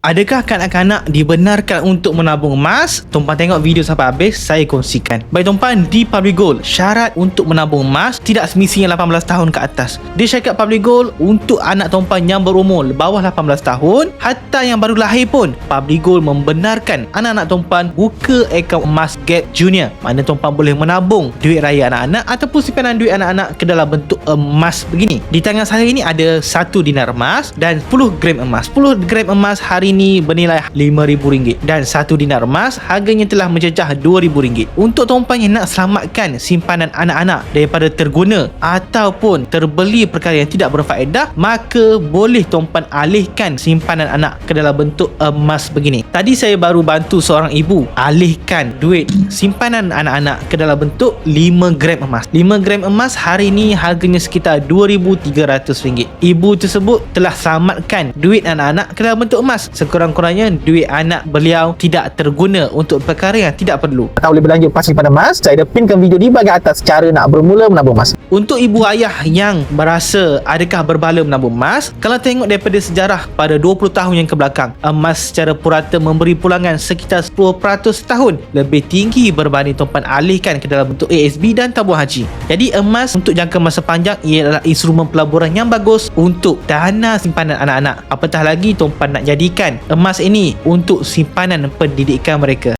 Adakah kanak-kanak dibenarkan untuk menabung emas? Tumpan tengok video sampai habis, saya kongsikan. Baik tumpan, di Public Gold, syarat untuk menabung emas tidak semestinya 18 tahun ke atas. Di syarikat Public Gold, untuk anak tumpan yang berumur bawah 18 tahun, hatta yang baru lahir pun, Public Gold membenarkan anak-anak tumpan buka akaun emas Gap Junior. Mana tumpan boleh menabung duit raya anak-anak ataupun simpanan duit anak-anak ke dalam bentuk emas begini. Di tangan saya ini ada 1 dinar emas dan 10 gram emas. 10 gram emas hari ini bernilai RM5,000 dan satu dinar emas harganya telah mencecah RM2,000 untuk tuan-puan yang nak selamatkan simpanan anak-anak daripada terguna ataupun terbeli perkara yang tidak berfaedah maka boleh tuan-puan alihkan simpanan anak ke dalam bentuk emas begini. Tadi saya baru bantu seorang ibu alihkan duit simpanan anak-anak ke dalam bentuk 5 gram emas. 5 gram emas hari ini harganya sekitar RM2,300 ibu tersebut telah selamatkan duit anak-anak ke dalam bentuk emas sekurang-kurangnya duit anak beliau tidak terguna untuk perkara yang tidak perlu. tak boleh berlanjut pasti pada emas saya dah pinkan video di bahagian atas cara nak bermula menabung emas Untuk ibu ayah yang berasa adakah berbala menabung emas, kalau tengok daripada sejarah pada 20 tahun yang kebelakang, emas secara purata memberi pulangan sekitar 10% tahun lebih tinggi berbanding tumpan alihkan ke dalam bentuk ASB dan tabung haji. Jadi emas untuk jangka masa panjang ia adalah instrumen pelaburan yang bagus untuk dana simpanan anak-anak. Apatah lagi tumpan nak jadikan emas ini untuk simpanan pendidikan mereka.